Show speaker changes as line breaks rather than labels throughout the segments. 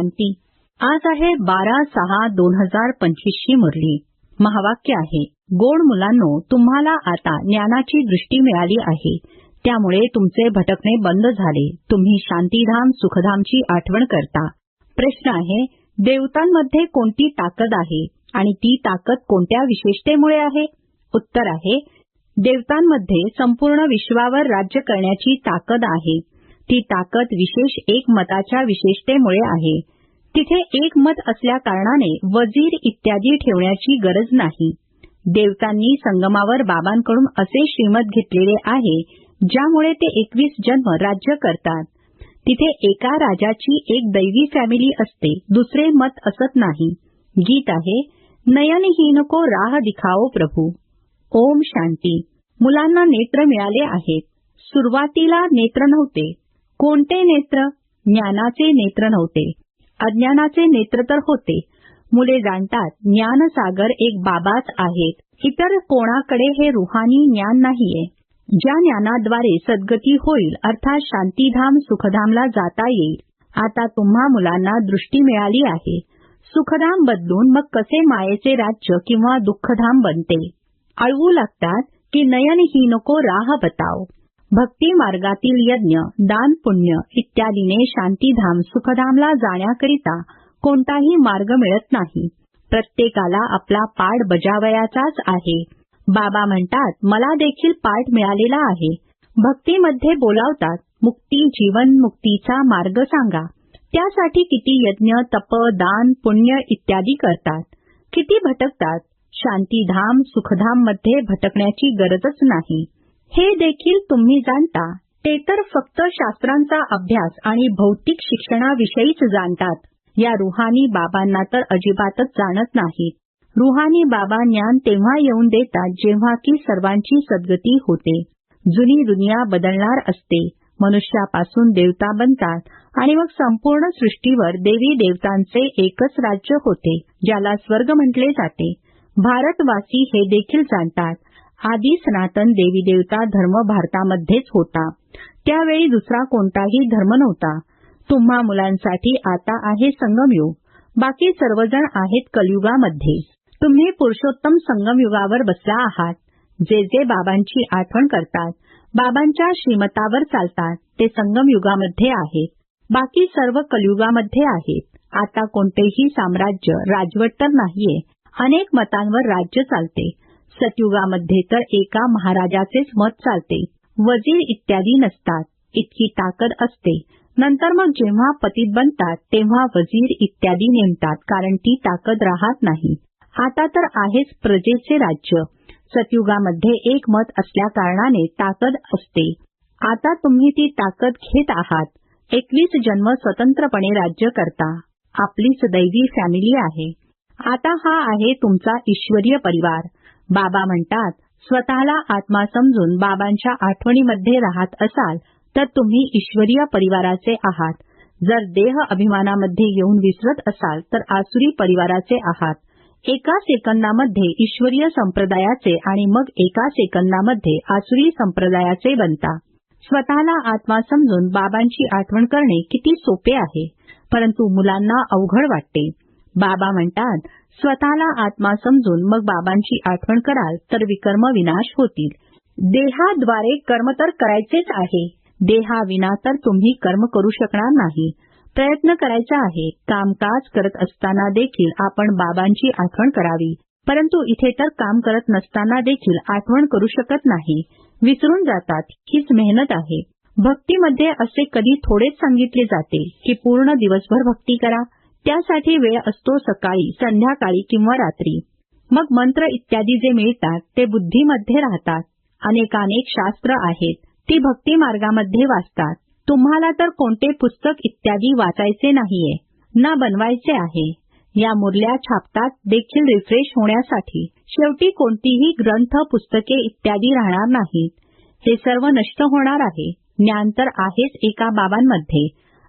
क्रांती आज आहे बारा सहा दोन हजार पंचवीसची मुरली. महावाक्य आहे गोड मुलांनो तुम्हाला आता ज्ञानाची दृष्टी मिळाली आहे. त्यामुळे तुमचे भटकणे बंद झाले. तुम्ही शांतीधाम सुखधामची आठवण करता. प्रश्न आहे देवतांमध्ये कोणती ताकद आहे आणि ती ताकद कोणत्या विशेषतेमुळे आहे? उत्तर आहे देवतांमध्ये संपूर्ण विश्वावर राज्य करण्याची ताकद आहे. ती ताकद विशेष एक मताच्या विशेषतेमुळे आहे. तिथे एकमत असल्याकारणाने असल्या कारणाने वजीर इत्यादी ठेवण्याची गरज नाही. देवतांनी संगमावर बाबांकडून असे श्रीमत घेतलेले आहे ज्यामुळे ते एकवीस जन्म राज्य करतात. तिथे एका राजाची एक दैवी फॅमिली असते दुसरे मत असत नाही. गीत आहे नयनहीन को राह दिखाओ प्रभू. ओम शांती. मुलांना नेत्र मिळाले आहेत. सुरुवातीला नेत्र नव्हते. कोणते नेत्र? ज्ञानाचे नेत्र नव्हते. अज्ञानाचे नेत्र तर होते. मुले जाणतात ज्ञानसागर एक बाबाच आहेत इतर कोणाकडे हे रुहानी ज्ञान नाहीये. ज्या ज्ञानाद्वारे सद्गती होईल अर्थात शांतीधाम सुखधामला जाता येईल. आता तुम्हा मुलांना दृष्टी मिळाली आहे. सुखधाम बदलून मग कसे मायेचे राज्य किंवा दुःखधाम बनते? अळवू लागतात की नयन ही नको राह बताव भक्ती मार्गातील यज्ञ दान पुण्य इत्यादीने शांतीधाम सुखधामला जाण्याकरिता कोणताही मार्ग मिळत नाही. प्रत्येकाला आपला पाठ बजावयाचाच आहे. बाबा म्हणतात मला देखील पाठ मिळालेला आहे. भक्तीमध्ये बोलावतात मुक्ती जीवन मुक्तीचा मार्ग सांगा. त्यासाठी किती यज्ञ तप दान पुण्य इत्यादी करतात. किती भटकतात. शांतीधाम सुखधाममध्ये भटकण्याची गरजच नाही. हे देखील तुम्ही जाणता. ते तर फक्त शास्त्रांचा अभ्यास आणि भौतिक शिक्षणाविषयीच जाणतात. या रुहानी बाबांना तर अजिबातच जाणत नाहीत रुहानी बाबा ज्ञान तेव्हा येऊन देतात जेव्हा की सर्वांची सद्गती होते. जुनी दुनिया बदलणार असते. मनुष्यापासून देवता बनतात आणि मग संपूर्ण सृष्टीवर देवी देवतांचे एकच राज्य होते ज्याला स्वर्ग म्हटले जाते. भारतवासी हे देखील जाणतात. आधी सनातन देवी देवता धर्म भारतामध्येच होता. त्यावेळी दुसरा कोणताही धर्म नव्हता. तुम्हा मुलांसाठी आता आहे संगमयुग. बाकी सर्वजण आहेत कलयुगामध्ये. तुम्ही पुरुषोत्तम संगमयुगावर बसला आहात. जे जे बाबांची आठवण करतात बाबांच्या श्रीमतावर चालतात ते संगमयुगामध्ये आहेत. बाकी सर्व कलयुगामध्ये आहेत. आता कोणतेही साम्राज्य राजवट तर नाहीये. अनेक मतांवर राज्य चालते. सतयुगामध्ये तर एका महाराजाचेच मत चालते. वजीर इत्यादी नसतात. इतकी ताकद असते. नंतर मग जेव्हा पतीत बनतात तेव्हा वजीर इत्यादी नेमतात कारण ती ताकद राहत नाही. आता तर आहेच प्रजेचे राज्य. सतयुगामध्ये एक मत असल्या कारणाने ताकद असते. आता तुम्ही ती ताकद घेत आहात. एकवीस जन्म स्वतंत्रपणे राज्य करता. आपली सदैवी फॅमिली आहे. आता हा आहे तुमचा ईश्वरीय परिवार. बाबा म्हणतात स्वतःला आत्मा समजून बाबांच्या आठवणीमध्ये राहत असाल तर तुम्ही ईश्वरीय परिवाराचे आहात. जर देह अभिमानामध्ये येऊन विसरत असाल तर आसुरी परिवाराचे आहात. एका सेकंदामध्ये ईश्वरीय संप्रदायाचे आणि मग एका सेकंदामध्ये आसुरी संप्रदायाचे बनता. स्वतःला आत्मा समजून बाबांची आठवण करणे किती सोपे आहे परंतु मुलांना अवघड वाटते. बाबा म्हणतात स्वतःला आत्मा समजून मग बाबांची आठवण कराल तर विकर्म विनाश होतील. देहाद्वारे कर्म तर करायचेच आहे. देहाविना तर तुम्ही कर्म करू शकणार नाही. प्रयत्न करायचा आहे. कामकाज करत असताना देखील आपण बाबांची आठवण करावी. परंतु इथे तर काम करत नसताना देखील आठवण करू शकत नाही. विसरून जातात. हीच मेहनत आहे. भक्तीमध्ये असे कधी थोडेच सांगितले जाते की पूर्ण दिवसभर भक्ती करा. त्यासाठी वेळ असतो सकाळी संध्याकाळी किंवा रात्री. मग मंत्र इत्यादी जे मिळतात ते बुद्धीमध्ये राहतात. अनेकानेक शास्त्र आहेत ती भक्ती मार्गामध्ये वाचतात. तुम्हाला तर कोणते पुस्तक इत्यादी वाचायचे नाहीये ना बनवायचे आहे. या मुरल्या छापतात देखील रिफ्रेश होण्यासाठी. शेवटी कोणतीही ग्रंथ पुस्तके इत्यादी राहणार नाहीत. हे सर्व नष्ट होणार आहे. ज्ञान तर आहेच एका बाबांमध्ये.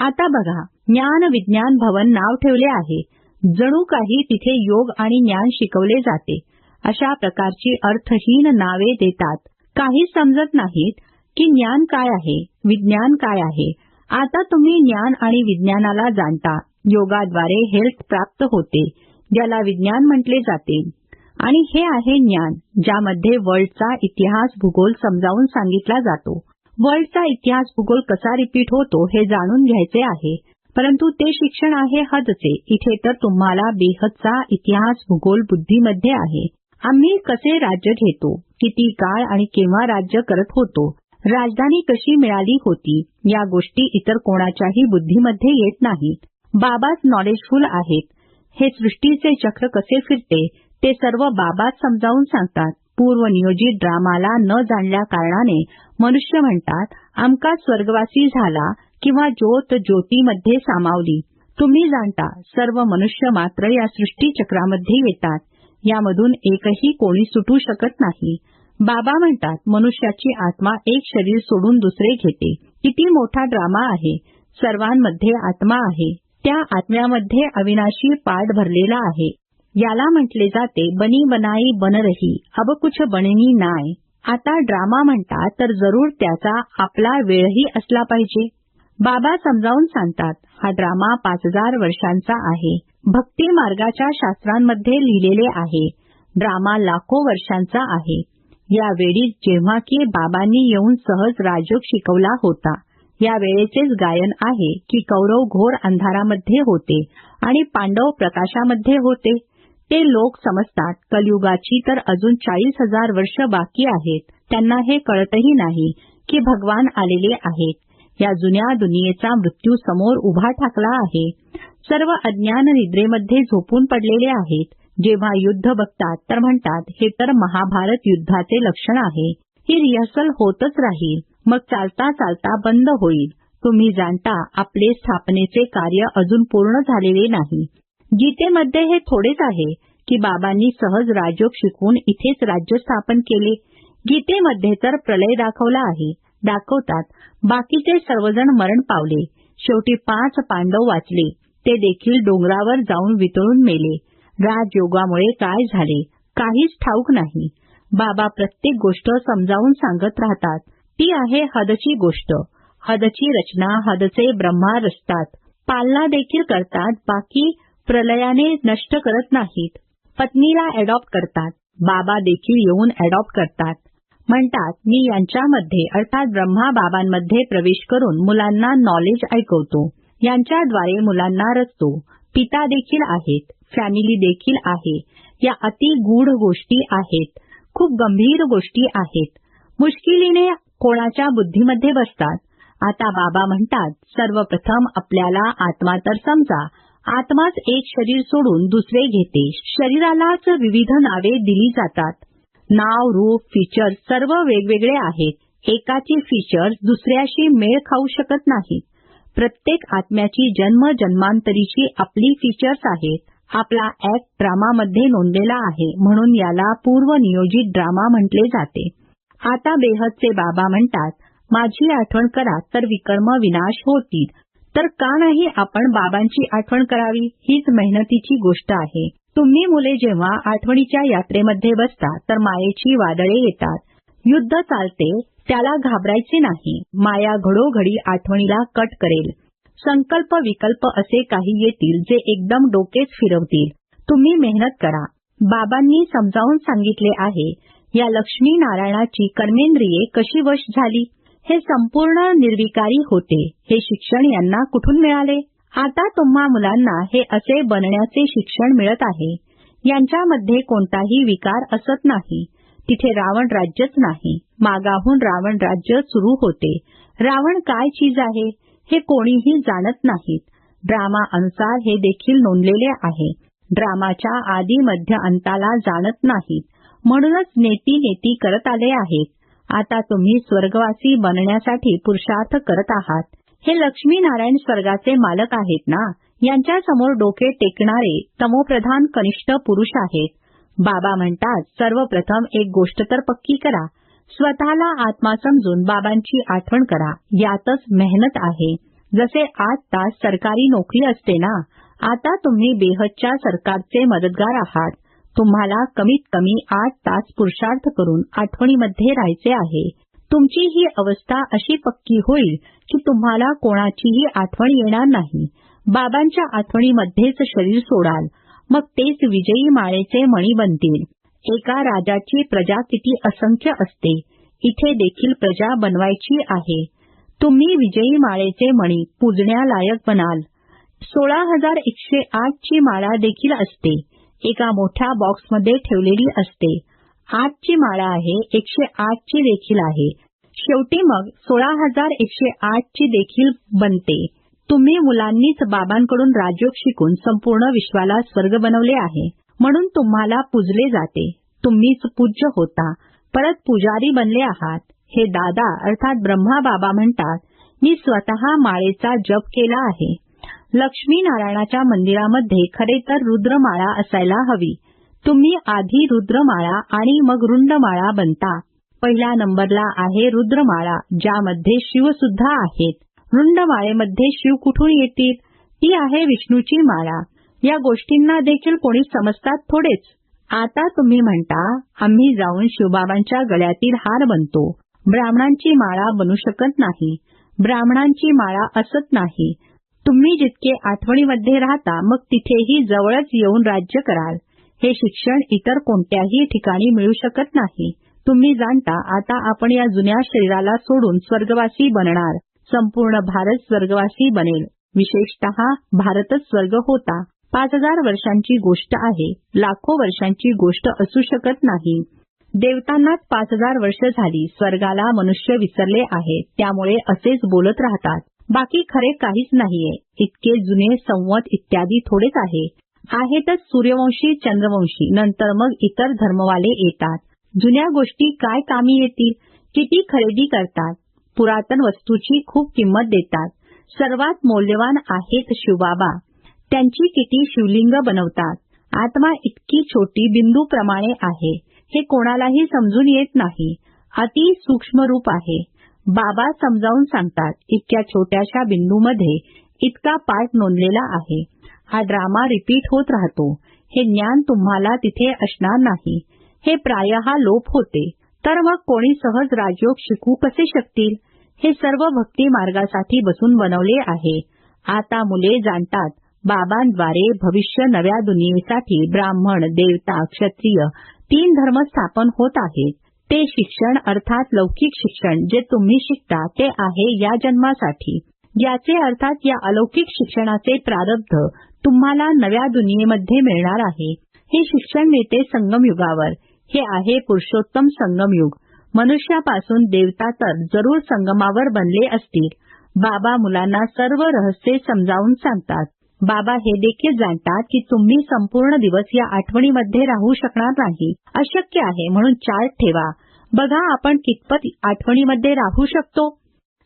आता बघा ज्ञान विज्ञान भवन नाव ठेवले आहे. जणू काही तिथे योग आणि ज्ञान शिकवले जाते. अशा प्रकारची अर्थहीन नावे देतात. काही समजत नाहीत की ज्ञान काय आहे विज्ञान काय आहे. आता तुम्ही ज्ञान आणि विज्ञानाला जाणता. योगाद्वारे हेल्थ प्राप्त होते ज्याला विज्ञान म्हटले जाते. आणि हे आहे ज्ञान ज्यामध्ये वर्ल्डचा इतिहास भूगोल समजावून सांगितला जातो. वर्ल्डचा इतिहास भूगोल कसा रिपीट होतो हे जाणून घ्यायचे आहे. परंतु ते शिक्षण आहे हदचे इथे तर तुम्हाला बेहदचा इतिहास भूगोल बुद्धीमध्ये आहे. आम्ही कसे राज्य घेतो? किती काळ आणि केव्हा राज्य करत होतो? राजधानी कशी मिळाली होती? या गोष्टी इतर कोणाच्याही बुद्धीमध्ये येत नाहीत. बाबाच नॉलेजफुल आहेत. हे सृष्टीचे चक्र कसे फिरते? ते सर्व बाबाच समजावून सांगतात. पूर्वनियोजित ड्रामाला न जाणल्या कारणाने मनुष्य म्हणतात आमका स्वर्गवासी झाला. किंवा ज्योत ज्योतीमध्ये सामावली. तुम्ही जाणता सर्व मनुष्य मात्र या सृष्टी चक्रामध्ये येतात. यामधून एकही कोणी सुटू शकत नाही. बाबा म्हणतात मनुष्याची आत्मा एक शरीर सोडून दुसरे घेते. किती मोठा ड्रामा आहे. सर्वांमध्ये आत्मा आहे. त्या आत्म्यामध्ये अविनाशी पाठ भरलेला आहे. याला म्हटले जाते बनी बनाई बन रही अब कुछ बननी नाय. आता ड्रामा म्हणतात तर जरूर त्याचा आपला वेळही असला पाहिजे. बाबा समजावून सांगतात हा ड्रामा पाच हजार वर्षांचा आहे. भक्ती मार्गाच्या शास्त्रांमध्ये लिहिलेले आहे. ड्रामा लाखो वर्षांचा आहे. यावेळी जेव्हा की बाबांनी येऊन सहज राजयोग शिकवला होता. या वेळेचेच गायन आहे की कौरव घोर अंधारामध्ये होते आणि पांडव प्रकाशामध्ये होते. ते लोक समजतात कलयुगाची तर अजून चाळीस हजार वर्ष बाकी आहेत. त्यांना हे कळतही नाही की भगवान आलेले आहेत. या जुन्या दुनियेचा मृत्यू समोर उभा ठाकला आहे. सर्व अज्ञान निद्रेमध्ये झोपून पडलेले आहेत. जेव्हा युद्ध बघतात तर म्हणतात हे तर महाभारत युद्धाचे लक्षण आहे. ही रिहर्सल होतच राहील. मग चालता चालता बंद होईल. तुम्ही जाणता आपले स्थापनेचे कार्य अजून पूर्ण झालेले नाही. गीतेमध्ये हे थोडेच आहे की बाबांनी सहज राजयोग शिकवून इथेच राज्य स्थापन केले. गीतेमध्ये तर प्रलय दाखवला आहे. दाखवतात. बाकीचे सर्वजण मरण पावले. शेवटी पाच पांडव वाचले. ते देखील डोंगरावर जाऊन वितळून मेले. राजयोगामुळे काय झाले? काहीच ठाऊक नाही. बाबा प्रत्येक गोष्ट समजावून सांगत राहतात. ती आहे हदची गोष्ट. हदची रचना हदचे ब्रह्मा रचतात. पालना देखील करतात बाकी प्रलयाने नष्ट करत नाहीत. पत्नीला अडॉप्ट करतात. बाबा देखील येऊन अडॉप्ट करतात. म्हणतात मी यांच्यामध्ये अर्थात ब्रह्मा बाबांमध्ये प्रवेश करून मुलांना नॉलेज ऐकवतो. यांच्याद्वारे मुलांना रचतो. पिता देखील आहेत. फॅमिली देखील आहे. या अति गूढ गोष्टी आहेत. खूप गंभीर गोष्टी आहेत. मुश्किलीने कोणाच्या बुद्धीमध्ये बसतात. आता बाबा म्हणतात सर्वप्रथम आपल्याला आत्मा तर समजा. आत्माच एक शरीर सोडून दुसरे घेते. शरीरालाच विविध नावे दिली जातात. नाव रूप फीचर्स सर्व वेगवेगळे आहेत. एकाची फीचर्स दुसऱ्याशी मेळ खाऊ शकत नाही. प्रत्येक आत्म्याची जन्म जन्मांतरीची आपली फीचर्स आहेत. आपला ऍक्ट ड्रामामध्ये नोंदलेला आहे म्हणून याला पूर्वनियोजित ड्रामा म्हटले जाते. आता बेहदचे बाबा म्हणतात माझी आठवण करा तर विकर्म विनाश होतील. तर का नाही आपण बाबांची आठवण करावी? हीच मेहनतीची गोष्ट आहे. तुम्ही मुले जेव्हा आठवणीच्या यात्रेमध्ये बसता तर मायेची वादळे येतात. युद्ध चालते त्याला घाबरायचे नाही. माया घडोघडी आठवणीला कट करेल. संकल्प विकल्प असे काही येतील जे एकदम डोकेच फिरवतील. तुम्ही मेहनत करा. बाबांनी समजावून सांगितले आहे या लक्ष्मी नारायणाची कर्मेंद्रिये कशी वश झाली? हे संपूर्ण निर्विकारी होते. हे शिक्षण यांना कुठून मिळाले? आता तुम्हा मुलांना हे असे बनण्याचे शिक्षण मिळत आहे. यांच्यामध्ये कोणताही विकार असत नाही. तिथे रावण राज्यच नाही. मागाहून रावण राज्य सुरू होते. रावण काय चीज आहे? हे कोणीही जाणत नाहीत. ड्रामा अनुसार हे देखील नोंदलेले आहे. ड्रामाच्या आधी मध्य अंताला जाणत नाहीत. म्हणूनच नेती नेती करत आले आहेत. आता तुम्ही स्वर्गवासी बनण्यासाठी पुरुषार्थ करत आहात. हे लक्ष्मी नारायण स्वर्गाचे मालक आहेत ना? यांच्या समोर डोके टेकणारे तमोप्रधान कनिष्ठ पुरुष आहेत. बाबा म्हणतात सर्वप्रथम एक गोष्ट तर पक्की करा. स्वतःला आत्मा समजून बाबांची आठवण करा. यातच मेहनत आहे. जसे आठ तास सरकारी नोकरी असते ना? आता तुम्ही बेहदच्या सरकारचे मदतगार आहात. तुम्हाला कमीत कमी आठ तास पुरुषार्थ करून आठवणीमध्ये राहायचे आहे. तुमची ही अवस्था अशी पक्की होईल की तुम्हाला कोणाचीही आठवण येणार नाही. बाबांच्या आठवणीमध्येच शरीर सोडाल. मग तेच विजयी माळेचे मणी बनतील. एका राजाची प्रजा किती असंख्य असते. इथे देखील प्रजा बनवायची आहे. तुम्ही विजयी माळेचे मणी पूजण्यालायक बनाल. सोळा हजार एकशे आठ ची माळा देखील असते. एका मोठ्या बॉक्समध्ये ठेवलेली असते. आठची माळा आहे एकशे आठची देखील आहे. शेवटी मग सोळा हजार एकशे आठची देखील बनते. तुम्ही मुलांनीच बाबांकडून राजयोग शिकून संपूर्ण विश्वाला स्वर्ग बनवले आहे. म्हणून तुम्हाला पूजले जाते. तुम्हीच पूज्य होता. परत पुजारी बनले आहात. हे दादा अर्थात ब्रह्मा बाबा म्हणतात मी स्वतः माळेचा जप केला आहे. लक्ष्मी नारायणाच्या मंदिरामध्ये खरे तर रुद्रमाळा असायला हवी. तुम्ही आधी रुद्रमाळा आणि मग रुंडमाळा बनता. पहिल्या नंबरला आहे रुद्रमाळा ज्यामध्ये शिव सुद्धा आहेत. रुंडमाळेमध्ये शिव कुठून येतील? ती आहे विष्णूची माळा. या गोष्टींना देखील कोणी समजतात थोडेच. आता तुम्ही म्हणता आम्ही जाऊन शिवबाबांच्या गळ्यातील हार बनतो. ब्राह्मणांची माळा बनू शकत नाही. ब्राह्मणांची माळा असत नाही. तुम्ही जितके आठवणीमध्ये राहता मग तिथेही जवळच येऊन राज्य कराल. हे शिक्षण इतर कोणत्याही ठिकाणी मिळू शकत नाही. तुम्ही जाणता आता आपण या जुन्या शरीराला सोडून स्वर्गवासी बनणार. संपूर्ण भारत स्वर्गवासी बनेल. विशेषतः भारतच स्वर्ग होता. पाच हजार वर्षांची गोष्ट आहे. लाखो वर्षांची गोष्ट असू शकत नाही. देवतांनाच पाच हजार वर्ष झाली. स्वर्गाला मनुष्य विसरले आहे. त्यामुळे असेच बोलत राहतात. बाकी खरे काहीच नाहीये. इतके जुने संवत इत्यादी थोडेच आहे. आहेतच सूर्यवंशी चंद्रवंशी. नंतर मग इतर धर्मवाले येतात. जुन्या गोष्टी काय कामी येतील? किती खरेदी करतात? पुरातन वस्तूची खूप किंमत देतात. सर्वात मौल्यवान आहेत शिवबाबा. त्यांची किती शिवलिंग बनवतात? आत्मा इतकी छोटी बिंदूप्रमाणे आहे. हे कोणालाही समजून येत नाही. अति सूक्ष्म रूप आहे. बाबा समजावून सांगतात इतक्या छोट्याशा बिंदूमध्ये इतका पाठ नोंदलेला आहे. हा ड्रामा रिपीट होत राहतो. हे ज्ञान तुम्हाला तिथे असणार नाही. हे प्रायः लोप होते. तर मग कोणी सहज राजयोग शिकू कसे शकतील? हे सर्व भक्ती मार्गासाठी बसून बनवले आहे. आता मुले जाणतात बाबांद्वारे भविष्य नव्या दुनियेसाठी ब्राह्मण देवता क्षत्रिय तीन धर्म स्थापन होत आहेत. ते शिक्षण अर्थात लौकिक शिक्षण जे तुम्ही शिकता ते आहे या जन्मासाठी. याचे अर्थात या अलौकिक शिक्षणाचे प्रारब्ध तुम्हाला नव्या दुनियेमध्ये मिळणार आहे. हे शिक्षण मिळते संगमयुगावर हे आहे पुरुषोत्तम संगमयुग मनुष्यापासून देवता तर जरूर संगमावर बनले असतील. बाबा मुलांना सर्व रहस्ये समजावून सांगतात. बाबा हे देखील जाणतात की तुम्ही संपूर्ण दिवस या आठवणीमध्ये राहू शकणार नाही. अशक्य आहे म्हणून चार्ट ठेवा. बघा आपण कितपत आठवणीमध्ये राहू शकतो.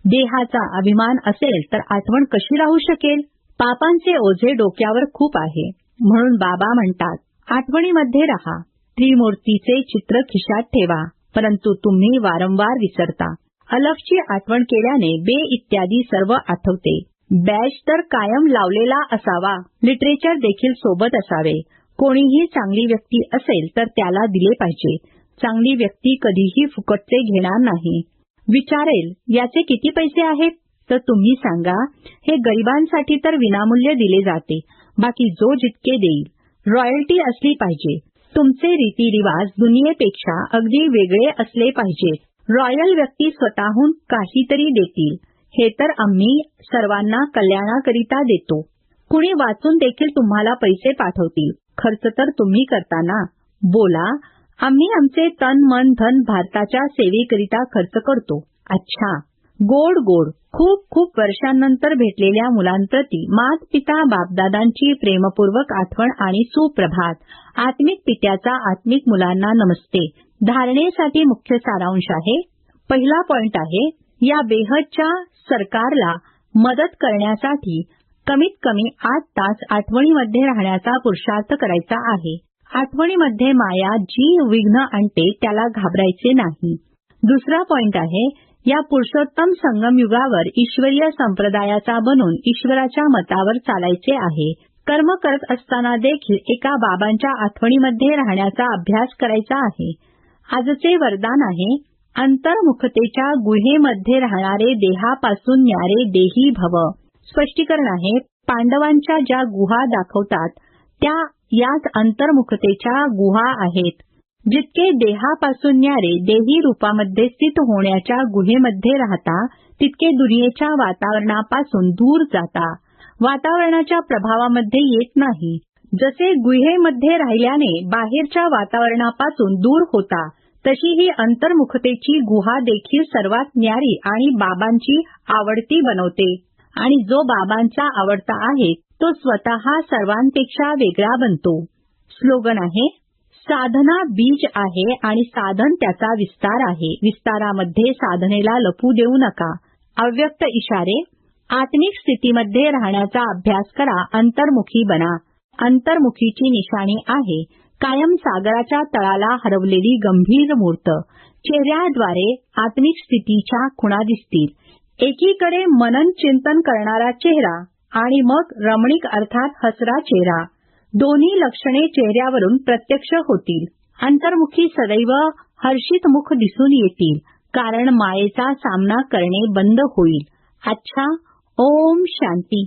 देहाचा अभिमान असेल तर आठवण कशी राहू शकेल? पापांचे ओझे डोक्यावर खूप आहे. म्हणून बाबा म्हणतात आठवणीमध्ये राहा. त्रिमूर्तीचे चित्र खिशात ठेवा. परंतु तुम्ही वारंवार विसरता. अलफची आठवण केल्याने बे इत्यादी सर्व आठवते. बॅच तर कायम लावलेला असावा. लिटरेचर देखील सोबत असावे. कोणीही चांगली व्यक्ती असेल तर त्याला दिले पाहिजे. चांगली व्यक्ती कधीही फुकटचे घेणार नाही. विचारेल याचे किती पैसे आहेत? तर तुम्ही सांगा हे गरिबांसाठी तर विनामूल्य दिले जाते बाकी जो जितके देईल. रॉयल्टी असली पाहिजे. तुमचे रीतीरिवाज दुनियेपेक्षा अगदी वेगळे असले पाहिजेत रॉयल व्यक्ती स्वतःहून काहीतरी देतील. हे तर आम्ही सर्वांना कल्याणाकरिता देतो. कुणी वाचून देखील तुम्हाला पैसे पाठवतील. खर्च तर तुम्ही करताना बोला आम्ही आमचे तन मन धन भारताच्या सेवेकरिता खर्च करतो. अच्छा. गोड गोड. खूप खूप वर्षांनंतर भेटलेल्या मुलांप्रती मात पिता बापदादांची प्रेमपूर्वक आठवण आणि सुप्रभात. आत्मिक पित्याचा आत्मिक मुलांना नमस्ते. धारणेसाठी मुख्य सारांश आहे. पहिला पॉइंट आहे या बेहदच्या सरकारला मदत करण्यासाठी कमीत कमी आठ तास आठवणीमध्ये राहण्याचा पुरुषार्थ करायचा आहे. आठवणीमध्ये माया जी विघ्न आणते त्याला घाबरायचे नाही. दुसरा पॉइंट आहे या पुरुषोत्तम संगम युगावर ईश्वरीय संप्रदायाचा बनून ईश्वराच्या मतावर चालायचे आहे. कर्म करत असताना देखील एका बाबांच्या आठवणीमध्ये राहण्याचा अभ्यास करायचा आहे. आजचे वरदान आहे अंतर्मुखतेच्या गुहेमध्ये राहणारे देहापासून न्यारे देही भव. स्पष्टीकरण आहे पांडवांच्या ज्या गुहा दाखवतात त्या याच अंतर्मुखतेच्या गुहा आहेत. जितके देहापासून न्यारे देही रूपामध्ये स्थित होण्याच्या गुहेमध्ये राहता तितके दुनियेच्या वातावरणापासून दूर जाता. वातावरणाच्या प्रभावामध्ये येत नाही. जसे गुहेमध्ये राहिल्याने बाहेरच्या वातावरणापासून दूर होता तशी ही अंतर्मुखतेची गुहा देखील सर्वात न्यारी आणि बाबांची आवडती बनवते. आणि जो बाबांचा आवडता आहे तो स्वतः सर्वांपेक्षा वेगळा बनतो. स्लोगन आहे साधना बीज आहे आणि साधन त्याचा विस्तार आहे. विस्तारामध्ये साधनेला लपू देऊ नका. अव्यक्त इशारे आत्मिक स्थितीमध्ये राहण्याचा अभ्यास करा अंतर्मुखी बना. अंतर्मुखीची निशाणी आहे. कायम सागराच्या तळाला हरवलेली गंभीर मूर्त. चेहऱ्याद्वारे आत्मिक स्थितीच्या खुणा दिसतील. एकीकडे मनन चिंतन करणारा चेहरा आणि मग रमणीक अर्थात हसरा चेहरा. दोन्ही लक्षणे चेहऱ्यावरून प्रत्यक्ष होतील. अंतर्मुखी सदैव हर्षित मुख दिसून येतील. कारण मायेचा सामना करणे बंद होईल. अच्छा ओम शांती.